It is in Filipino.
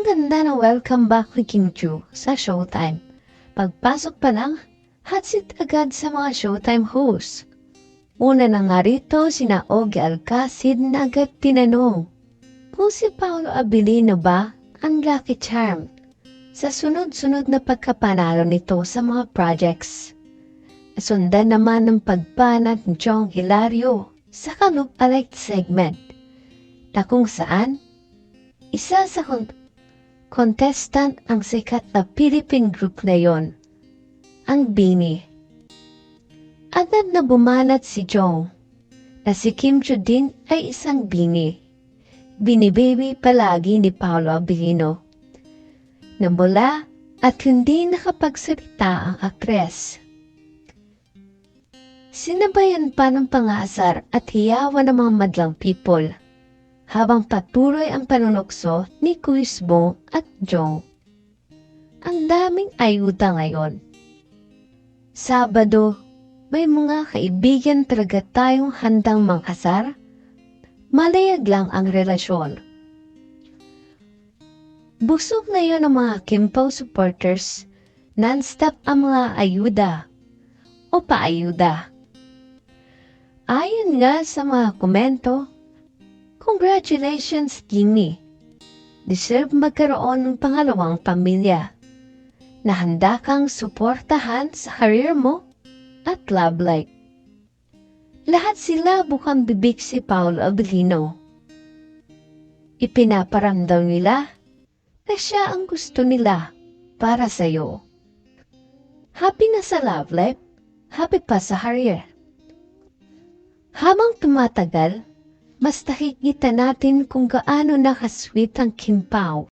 Ang ganda ng welcome back ni Kim Chu sa Showtime. Pagpasok pa lang, hot seat agad sa mga Showtime hosts. Una na nga rito sina Ogie Alcacid na agad tinanong, kung si Paolo Abilino ba ang lucky charm sa sunod-sunod na pagkapanalo nito sa mga projects. Sundan naman ng pagbanat ni Chong Hilario sa Kalup Alike segment na kung saan isa sa contestant ang sikat na Philippine group na yon, ang Bini. Agad na bumanat si Jong na si Kim Chu din ay isang Bini. Binibaby palagi ni Paolo Abilino. Nabula at hindi nakapagsalita ang aktres. Sinabayan pa ng pangasar at hiyawan ng mga madlang people habang patuloy ang panunokso ni Kuisbo at Jong. Ang daming ayuda ngayon. Sabado, may mga kaibigan talaga tayong handang manghasar. Malayag lang ang relasyon. Busog na yon ang mga Kimpaw supporters. Non-stop ang mga ayuda o paayuda. Ayon nga sa mga komento, Congratulations, Ginny! Deserve magkaroon ng pangalawang pamilya na handa kang suportahan sa career mo at love life. Lahat sila bukang bibig si Paul Abilino. Ipinaparamdam nila na siya ang gusto nila para sa'yo. Happy na sa love life, happy pa sa career. Habang tumatagal, mas nakikita natin kung gaano nakasweet ang Kim Pao